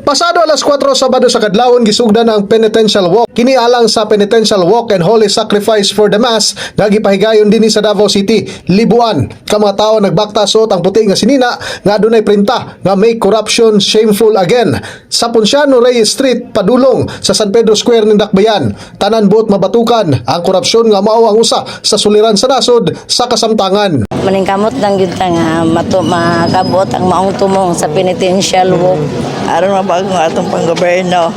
Pasado alas 4 Sabado sa Kadlawon gisugdan ang penitential walk. Kini alang sa penitential walk and holy sacrifice for the mass nga gipahigayon dinhi sa Davao City. Libuan ka mga tawo nagbakta suot ang puti nga sinina nga adunay printa nga make corruption shameful again. Sa Ponciano Reyes Street padulong sa San Pedro Square ng Dakbayan. Tanan buot mabatukan ang korupsyon nga mao ang usa sa suliran sa nasod sa kasamtangan. maningkamot lang ta nga mato, makabot ang maong tumong sa penitential walk. aron mabag ang atong panggoberno.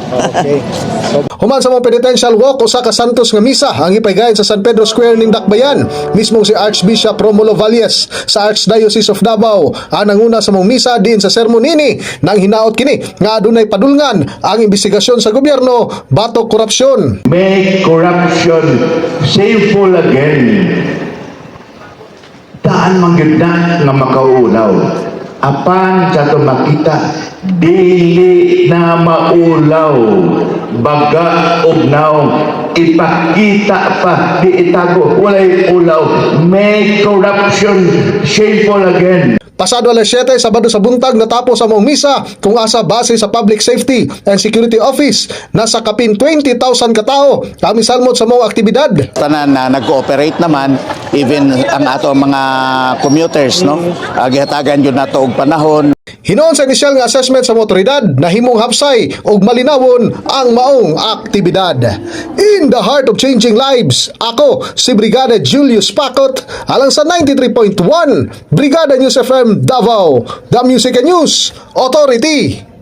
Human sa mga penitential walk usa ka santos nga misa ang ipahigayon sa San Pedro Square ning Dakbayan. Mismo si Archbishop Romulo Valles sa Archdiocese of Davao ang nanguna sa mga misa diin sa sermon ini nang hinaot kini nga adunay padulngan ang investigasyon sa gobyerno batok korupsyon. make corruption shameful again. Daan man gyud na nga makaulaw. Apan sa ito makita, dili na maulaw. Baga og naong ipakita pa, di itago, walay ulaw. Make corruption shameful again. Pasado alas 7 Sabado sa buntag natapos ang mga misa kung asa base sa Public Safety and Security Office nasa kapin 20,000 katao kami salmot sa mga aktibidad. tanan na nag-cooperate naman even ang ato mga commuters no uh, gihatagan yun nato og panahon Hinoon sa inisyal nga assessment sa mga otoridad na himong hapsay og malinawon ang maong aktibidad. In the heart of changing lives, ako si Brigada Julius Pacot alang sa 93.1 Brigada News FM Davao, The Music and News Authority.